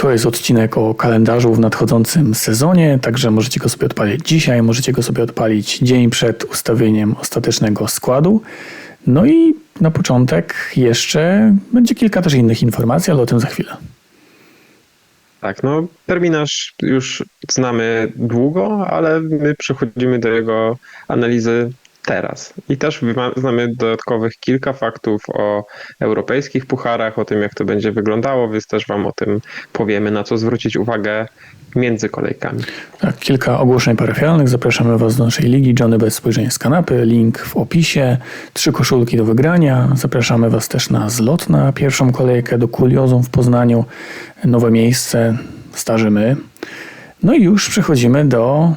To jest odcinek o kalendarzu w nadchodzącym sezonie, także możecie go sobie odpalić dzisiaj, możecie go sobie odpalić dzień przed ustawieniem ostatecznego składu. No i na początek jeszcze będzie kilka też innych informacji, ale o tym za chwilę. Tak, no terminarz już znamy długo, ale my przechodzimy do jego analizy teraz. I też znamy dodatkowych kilka faktów o europejskich pucharach, o tym jak to będzie wyglądało, więc też Wam o tym powiemy, na co zwrócić uwagę między kolejkami. Tak, kilka ogłoszeń parafialnych. Zapraszamy Was do naszej ligi Johnny bez spojrzenia z kanapy. Link w opisie. Trzy koszulki do wygrania. Zapraszamy Was też na zlot na pierwszą kolejkę do Kuriozum w Poznaniu. Nowe miejsce, starzy my. No i już przechodzimy do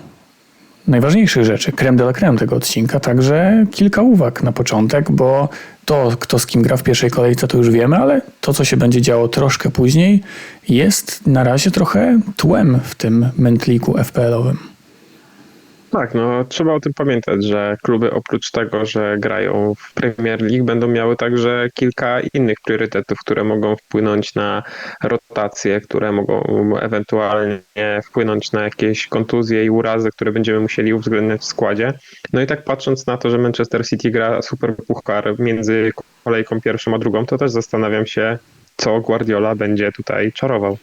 najważniejszych rzeczy, creme de la creme tego odcinka, także kilka uwag na początek, bo to, kto z kim gra w pierwszej kolejce, to już wiemy, ale to, co się będzie działo troszkę później, jest na razie trochę tłem w tym mętliku FPL-owym. Tak, no trzeba o tym pamiętać, że kluby oprócz tego, że grają w Premier League, będą miały także kilka innych priorytetów, które mogą wpłynąć na rotacje, które mogą ewentualnie wpłynąć na jakieś kontuzje i urazy, które będziemy musieli uwzględniać w składzie. No i tak patrząc na to, że Manchester City gra super puchar między kolejką pierwszą a drugą, to też zastanawiam się, co Guardiola będzie tutaj czarował.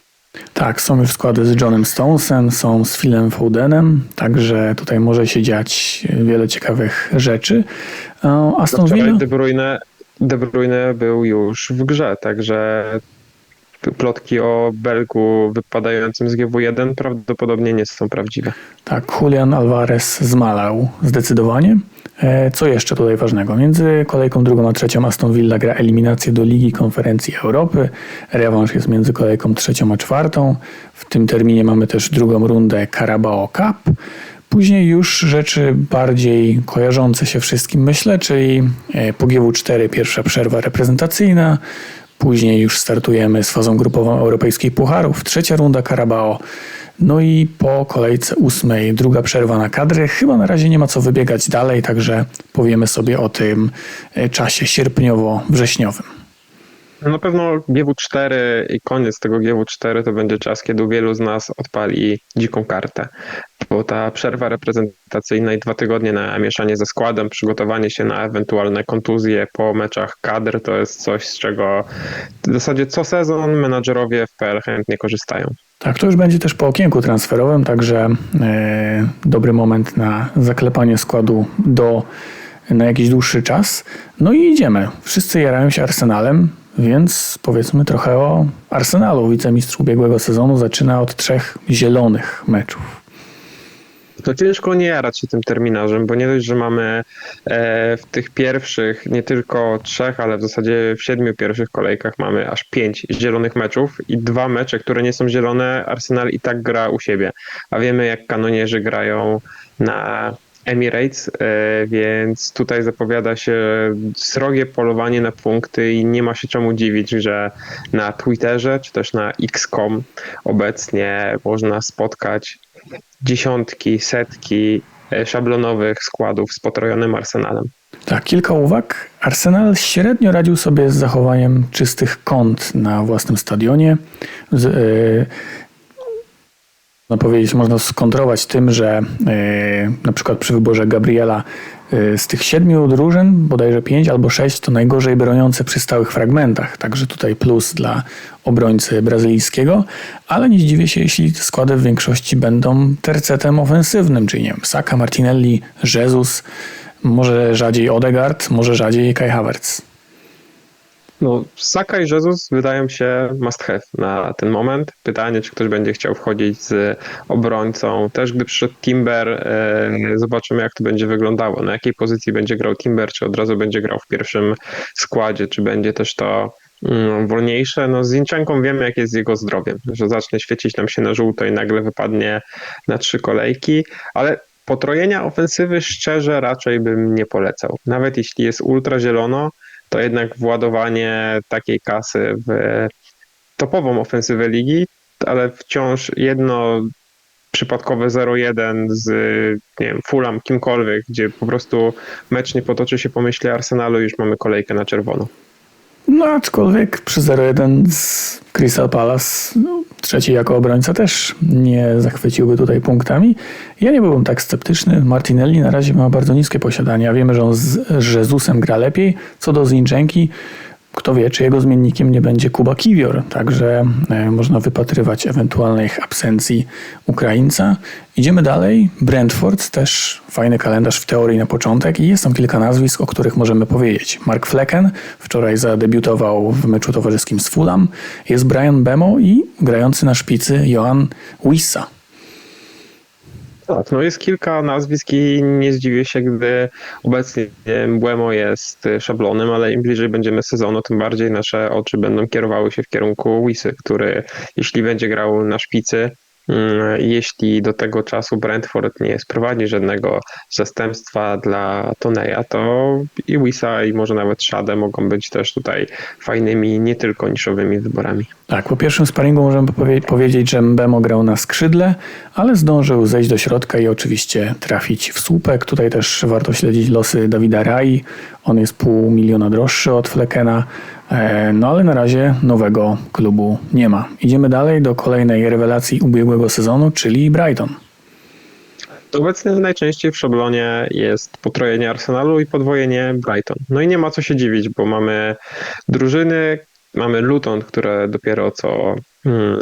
Tak, są już składy z Johnem Stonesem, są z Philem Fodenem, także tutaj może się dziać wiele ciekawych rzeczy. Aston Villa... De Bruyne, De Bruyne był już w grze, także plotki o Belgu wypadającym z GW1 prawdopodobnie nie są prawdziwe. Tak, Julian Alvarez zmalał zdecydowanie. E, co jeszcze tutaj ważnego? Między kolejką drugą a trzecią Aston Villa gra eliminację do Ligi Konferencji Europy. Rewanż jest między kolejką trzecią a czwartą. W tym terminie mamy też drugą rundę Carabao Cup. Później już rzeczy bardziej kojarzące się wszystkim, myślę, czyli e, po GW4 pierwsza przerwa reprezentacyjna, później już startujemy z fazą grupową Europejskiej Pucharów, trzecia runda Carabao, no i po kolejce ósmej druga przerwa na kadry. Chyba na razie nie ma co wybiegać dalej, także powiemy sobie o tym e, czasie sierpniowo-wrześniowym. No na pewno GW4 i koniec tego GW4 to będzie czas, kiedy wielu z nas odpali dziką kartę. Bo ta przerwa reprezentacyjna i dwa tygodnie na mieszanie ze składem, przygotowanie się na ewentualne kontuzje po meczach kadr to jest coś, z czego w zasadzie co sezon menadżerowie w PL chętnie korzystają. Tak, to już będzie też po okienku transferowym, także e, dobry moment na zaklepanie składu do, na jakiś dłuższy czas. No i idziemy. Wszyscy jarają się Arsenalem, więc powiedzmy trochę o Arsenalu. Wicemistrz ubiegłego sezonu zaczyna od trzech zielonych meczów. To ciężko nie jarać się tym terminarzem, bo nie dość, że mamy e, w tych pierwszych nie tylko trzech, ale w zasadzie w siedmiu pierwszych kolejkach mamy aż pięć zielonych meczów i dwa mecze, które nie są zielone, Arsenal i tak gra u siebie. A wiemy, jak kanonierzy grają na Emirates, e, więc tutaj zapowiada się srogie polowanie na punkty i nie ma się czemu dziwić, że na Twitterze czy też na X.com obecnie można spotkać dziesiątki, setki e, szablonowych składów z potrojonym arsenalem. Tak, kilka uwag. Arsenal średnio radził sobie z zachowaniem czystych kąt na własnym stadionie. Z, yy, no powiedzieć, można skontrować tym, że yy, na przykład przy wyborze Gabriela Y, z tych siedmiu drużyn, bodajże pięć albo sześć, to najgorzej broniące przy stałych fragmentach. Także tutaj plus dla obrońcy brazylijskiego, ale nie zdziwię się, jeśli składy w większości będą tercetem ofensywnym, czyli nie wiem, Saka, Martinelli, Jesus, może rzadziej Odegaard, może rzadziej Kai Havertz. No, Saka i Jesus wydają się must have na ten moment. Pytanie, czy ktoś będzie chciał wchodzić z obrońcą. Też gdy przyszedł Timber, e, zobaczymy jak to będzie wyglądało. Na jakiej pozycji będzie grał Timber, czy od razu będzie grał w pierwszym składzie, czy będzie też to mm, wolniejsze. No z Zinczenką wiemy jak jest z jego zdrowiem, że zacznie świecić nam się na żółto i nagle wypadnie na trzy kolejki, ale potrojenia ofensywy szczerze raczej bym nie polecał. Nawet jeśli jest ultra zielono, to jednak władowanie takiej kasy w topową ofensywę ligi, ale wciąż jedno przypadkowe 0-1 z nie wiem, Fulham, kimkolwiek, gdzie po prostu mecz nie potoczy się po myśli Arsenalu, już mamy kolejkę na czerwono. No aczkolwiek przy 0-1 z Crystal Palace no, trzeci jako obrońca też nie zachwyciłby tutaj punktami. Ja nie byłbym tak sceptyczny. Martinelli na razie ma bardzo niskie posiadanie, a wiemy, że on z Jezusem gra lepiej. Co do Zinchenki, kto wie, czy jego zmiennikiem nie będzie Kuba Kiwior, także e, można wypatrywać ewentualnych absencji Ukraińca. Idziemy dalej. Brentford, też fajny kalendarz w teorii na początek i jest tam kilka nazwisk, o których możemy powiedzieć. Mark Flecken wczoraj zadebiutował w meczu towarzyskim z Fulham. Jest Brian Bemo i grający na szpicy Johan Wissa. Tak, no jest kilka nazwisk i nie zdziwię się, gdy obecnie Błemo jest szablonem, ale im bliżej będziemy sezonu, tym bardziej nasze oczy będą kierowały się w kierunku Wisy, który jeśli będzie grał na szpicy, jeśli do tego czasu Brentford nie sprowadzi żadnego zastępstwa dla Toneja, to i Wisa i może nawet Shade mogą być też tutaj fajnymi, nie tylko niszowymi wyborami. Tak, po pierwszym sparingu możemy powie- powiedzieć, że Mbemo grał na skrzydle, ale zdążył zejść do środka i oczywiście trafić w słupek. Tutaj też warto śledzić losy Dawida Rai. On jest pół miliona droższy od Flekena, no ale na razie nowego klubu nie ma. Idziemy dalej do kolejnej rewelacji ubiegłego sezonu, czyli Brighton. Obecnie najczęściej w szablonie jest potrojenie Arsenalu i podwojenie Brighton. No i nie ma co się dziwić, bo mamy drużyny, mamy Luton, które dopiero co hmm,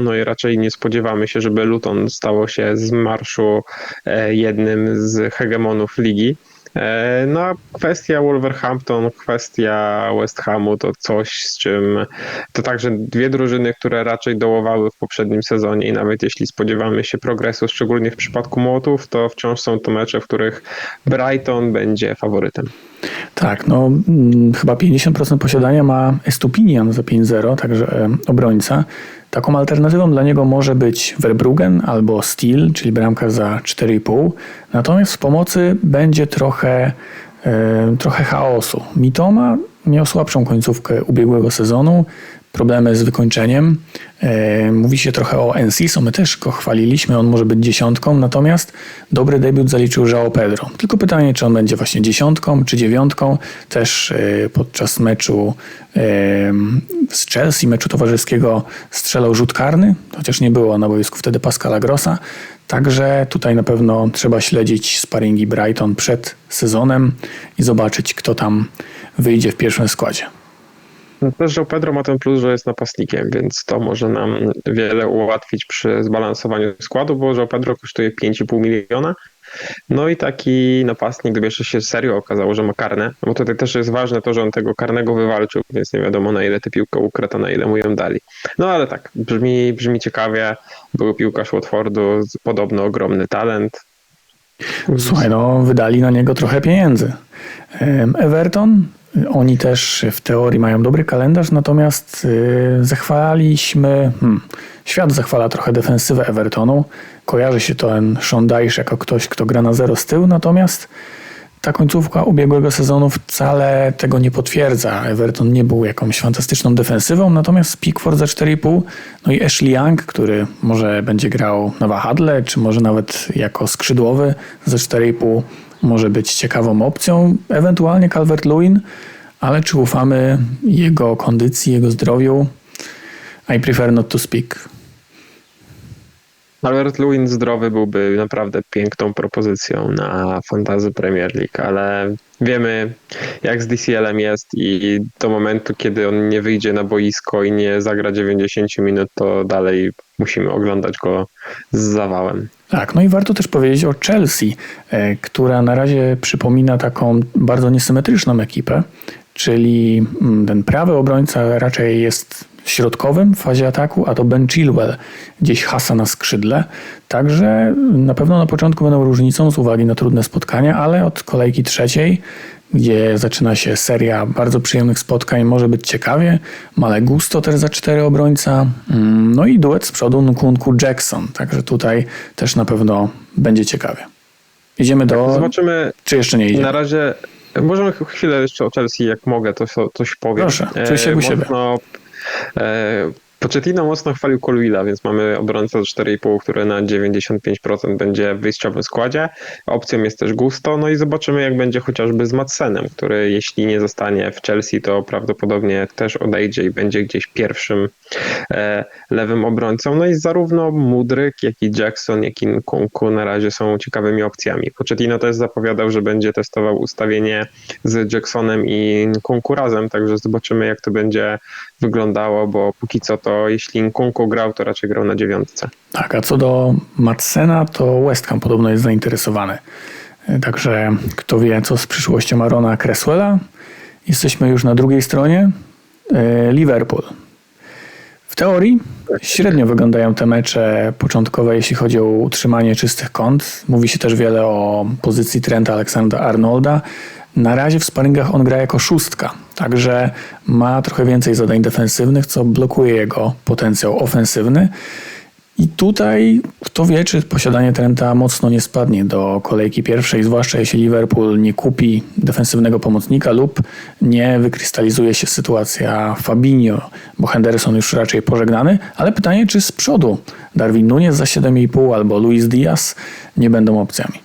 no i raczej nie spodziewamy się, żeby Luton stało się z marszu e, jednym z hegemonów ligi. E, No a kwestia Wolverhampton, kwestia West Hamu to coś, z czym to także dwie drużyny, które raczej dołowały w poprzednim sezonie i nawet jeśli spodziewamy się progresu, szczególnie w przypadku Młotów, to wciąż są to mecze, w których Brighton będzie faworytem. Tak, no mm, chyba 50% posiadania ma Estupinian za 5-0, także e, obrońca. Taką alternatywą dla niego może być Verbruggen albo Steel, czyli bramka za 4,5. Natomiast w pomocy będzie trochę, e, trochę chaosu. Mitoma miał słabszą końcówkę ubiegłego sezonu, problemy z wykończeniem. E, mówi się trochę o Enciso, my też go chwaliliśmy, on może być dziesiątką, natomiast dobry debiut zaliczył João Pedro. Tylko pytanie, czy on będzie właśnie dziesiątką, czy dziewiątką. Też e, podczas meczu e, z Chelsea, meczu towarzyskiego strzelał rzut karny, chociaż nie było na boisku wtedy Pascala Grossa. Także tutaj na pewno trzeba śledzić sparingi Brighton przed sezonem i zobaczyć, kto tam wyjdzie w pierwszym składzie. No Też, że Pedro ma ten plus, że jest napastnikiem, więc to może nam wiele ułatwić przy zbalansowaniu składu, bo że Pedro kosztuje 5,5 miliona. No i taki napastnik, gdyby jeszcze się serio okazało, że ma karne, no bo tutaj też jest ważne to, że on tego karnego wywalczył, więc nie wiadomo na ile tę piłkę ukradł, a na ile mu ją dali. No ale tak, brzmi, brzmi ciekawie. Był piłkarz Watfordu, podobno ogromny talent. Słuchaj, no wydali na niego trochę pieniędzy. Everton, oni też w teorii mają dobry kalendarz, natomiast y, zachwalaliśmy, hmm, świat zachwala trochę defensywę Evertonu. Kojarzy się to ten Dyche jako ktoś, kto gra na zero z tyłu, natomiast ta końcówka ubiegłego sezonu wcale tego nie potwierdza. Everton nie był jakąś fantastyczną defensywą, natomiast Pickford za 4,5, no i Ashley Young, który może będzie grał na wahadle, czy może nawet jako skrzydłowy za 4,5 może być ciekawą opcją. Ewentualnie Calvert-Lewin, ale czy ufamy jego kondycji, jego zdrowiu? I prefer not to speak. Albert Lewin zdrowy byłby naprawdę piękną propozycją na fantazy Premier League, ale wiemy jak z DCL-em jest i do momentu, kiedy on nie wyjdzie na boisko i nie zagra 90 minut, to dalej musimy oglądać go z zawałem. Tak, no i warto też powiedzieć o Chelsea, e, która na razie przypomina taką bardzo niesymetryczną ekipę, czyli mm, ten prawy obrońca raczej jest środkowym w fazie ataku, a to Ben Chilwell gdzieś hasa na skrzydle. Także na pewno na początku będą różnicą z uwagi na trudne spotkania, ale od kolejki trzeciej, gdzie zaczyna się seria bardzo przyjemnych spotkań, może być ciekawie. Male Gusto też za cztery obrońca. Mm, No i duet z przodu Nkunku Jackson. Także tutaj też na pewno będzie ciekawie. Idziemy do... Zobaczymy, Czy jeszcze nie idziemy? na razie możemy chwilę jeszcze o Chelsea, jak mogę, to coś powiem. Proszę, czuj się u siebie. E, Pochettino mocno chwalił Colwilla, więc mamy obrońcę za 4,5, który na 95% będzie w wyjściowym składzie. Opcją jest też Gusto, no i zobaczymy jak będzie chociażby z Madsenem, który jeśli nie zostanie w Chelsea, to prawdopodobnie też odejdzie i będzie gdzieś pierwszym e, lewym obrońcą. No i zarówno Mudryk, jak i Jackson, jak i Nkunku na razie są ciekawymi opcjami. Pochettino też zapowiadał, że będzie testował ustawienie z Jacksonem i Nkunku razem, także zobaczymy jak to będzie wyglądało, bo póki co to jeśli Nkunku grał, to raczej grał na dziewiątce. Tak, a co do Madsena, to West Ham podobno jest zainteresowany. E, Także kto wie, co z przyszłością Arona Cresswella. Jesteśmy już na drugiej stronie. E, Liverpool. W teorii średnio wyglądają te mecze początkowe, jeśli chodzi o utrzymanie czystych kąt. Mówi się też wiele o pozycji Trenta Aleksandra Arnolda. Na razie w sparingach on gra jako szóstka, także ma trochę więcej zadań defensywnych, co blokuje jego potencjał ofensywny. I tutaj kto wie, czy posiadanie Trenta mocno nie spadnie do kolejki pierwszej, zwłaszcza jeśli Liverpool nie kupi defensywnego pomocnika lub nie wykrystalizuje się sytuacja Fabinho, bo Henderson już raczej pożegnany, ale pytanie, czy z przodu Darwin Nunes za 7,5 albo Luis Diaz nie będą opcjami.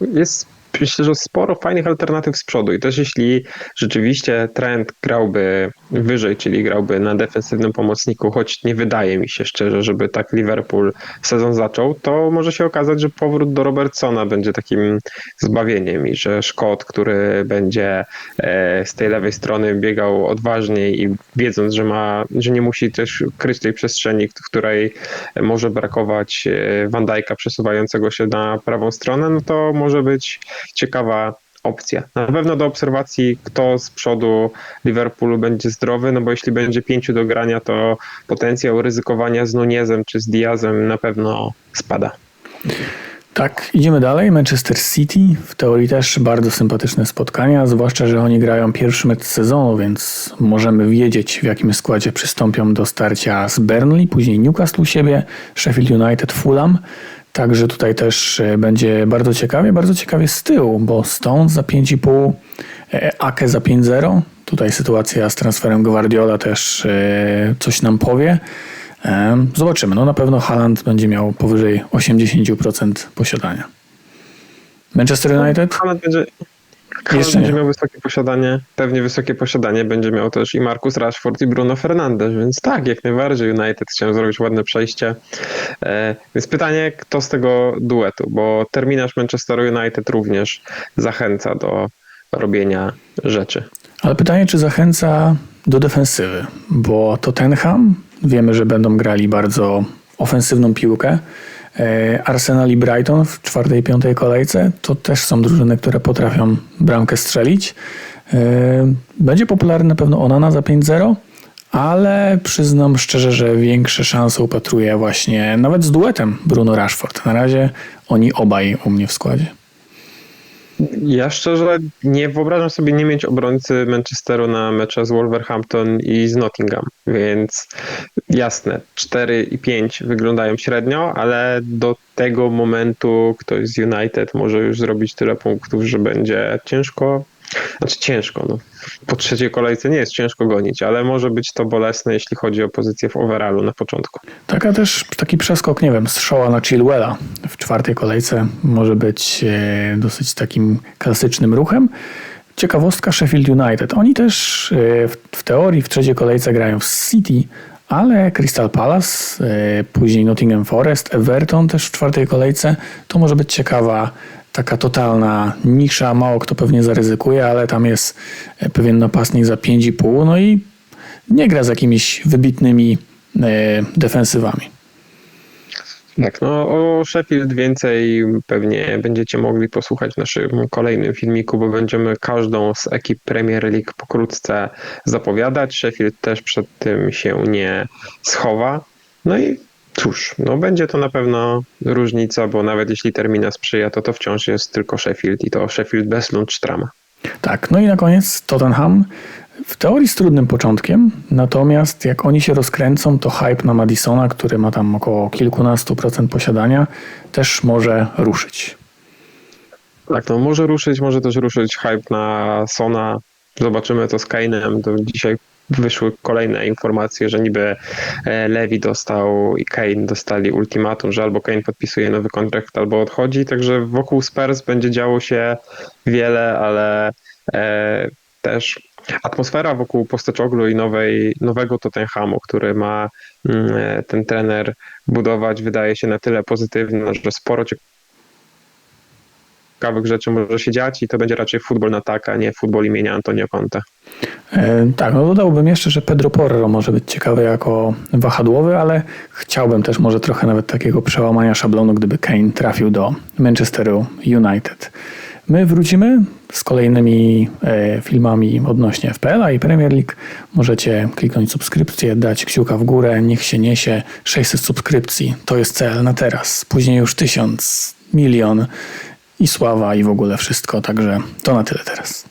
Jest myślę, że sporo fajnych alternatyw z przodu i też jeśli rzeczywiście trend grałby wyżej, czyli grałby na defensywnym pomocniku, choć nie wydaje mi się szczerze, żeby tak Liverpool sezon zaczął, to może się okazać, że powrót do Robertsona będzie takim zbawieniem i że Szkot, który będzie e, z tej lewej strony biegał odważniej i wiedząc, że ma, że nie musi też kryć tej przestrzeni, w której może brakować e, Van Dijk'a przesuwającego się na prawą stronę, no to może być ciekawa opcja. Na pewno do obserwacji, kto z przodu Liverpoolu będzie zdrowy, no bo jeśli będzie pięciu do grania, to potencjał ryzykowania z Nunezem czy z Diazem na pewno spada. Tak, idziemy dalej. Manchester City, w teorii też bardzo sympatyczne spotkania, zwłaszcza, że oni grają pierwszy mecz sezonu, więc możemy wiedzieć, w jakim składzie przystąpią do starcia z Burnley, później Newcastle u siebie, Sheffield United, Fulham. Także tutaj też e, będzie bardzo ciekawie, bardzo ciekawie z tyłu, bo Stones za 5,5, e, Ake za 5,0. Tutaj sytuacja z transferem Guardiola też e, coś nam powie. E, Zobaczymy. No na pewno Haaland będzie miał powyżej 80% posiadania. Manchester United? Haaland będzie, Jeszcze będzie nie. miał wysokie posiadanie, pewnie wysokie posiadanie będzie miał też i Marcus Rashford i Bruno Fernandes, więc tak, jak najbardziej United chciałem zrobić ładne przejście. E, więc pytanie, kto z tego duetu, bo terminarz Manchester United również zachęca do robienia rzeczy. Ale pytanie, czy zachęca do defensywy, bo Tottenham wiemy, że będą grali bardzo ofensywną piłkę. E, Arsenal i Brighton w czwartej piątej kolejce to też są drużyny, które potrafią bramkę strzelić. E, Będzie popularny na pewno Onana za 5-0, ale przyznam szczerze, że większe szanse upatruję właśnie nawet z duetem Bruno Rashford. Na razie oni obaj u mnie w składzie. Ja szczerze nie wyobrażam sobie nie mieć obrońcy Manchesteru na mecze z Wolverhampton i z Nottingham, więc jasne, 4 i 5 wyglądają średnio, ale do tego momentu ktoś z United może już zrobić tyle punktów, że będzie ciężko, znaczy ciężko, no. Po trzeciej kolejce nie jest ciężko gonić, ale może być to bolesne, jeśli chodzi o pozycję w overallu na początku. Taka też taki przeskok, nie wiem, z Shawa na Chilwella w czwartej kolejce może być e, dosyć takim klasycznym ruchem. Ciekawostka Sheffield United. Oni też e, w, w teorii w trzeciej kolejce grają w City, ale Crystal Palace, e, później Nottingham Forest, Everton też w czwartej kolejce. To może być ciekawa taka totalna nisza, mało kto pewnie zaryzykuje, ale tam jest e, pewien napastnik za 5,5, no i nie gra z jakimiś wybitnymi e, defensywami. Tak, no o Sheffield więcej pewnie będziecie mogli posłuchać w naszym kolejnym filmiku, bo będziemy każdą z ekip Premier League pokrótce zapowiadać. Sheffield też przed tym się nie schowa. No i cóż, no będzie to na pewno różnica, bo nawet jeśli termina sprzyja, to to wciąż jest tylko Sheffield i to Sheffield bez Lundstrama. Tak, no i na koniec Tottenham. W teorii z trudnym początkiem, natomiast jak oni się rozkręcą, to hype na Madisona, który ma tam około kilkunastu procent posiadania, też może ruszyć. Tak, no może ruszyć, może też ruszyć hype na Sona. Zobaczymy to z Kane'em. Dzisiaj wyszły kolejne informacje, że niby e, Levi dostał i Kane dostali ultimatum, że albo Kane podpisuje nowy kontrakt, albo odchodzi, także wokół Spurs będzie działo się wiele, ale e, też atmosfera wokół Postecoglou i nowej, nowego Tottenhamu, który ma mm, e, ten trener budować, wydaje się na tyle pozytywna, że sporo ciekawych rzeczy może się dziać i to będzie raczej futbol na tak, a nie futbol imienia Antonio Conte. E, tak, no dodałbym jeszcze, że Pedro Porro może być ciekawy jako wahadłowy, ale chciałbym też może trochę nawet takiego przełamania szablonu, gdyby Kane trafił do Manchesteru United. My wrócimy z kolejnymi e, filmami odnośnie FPL-a i Premier League. Możecie kliknąć subskrypcję, dać kciuka w górę, niech się niesie 600 subskrypcji. To jest cel na teraz. Później już 1000, milion i sława i w ogóle wszystko. Także to na tyle teraz.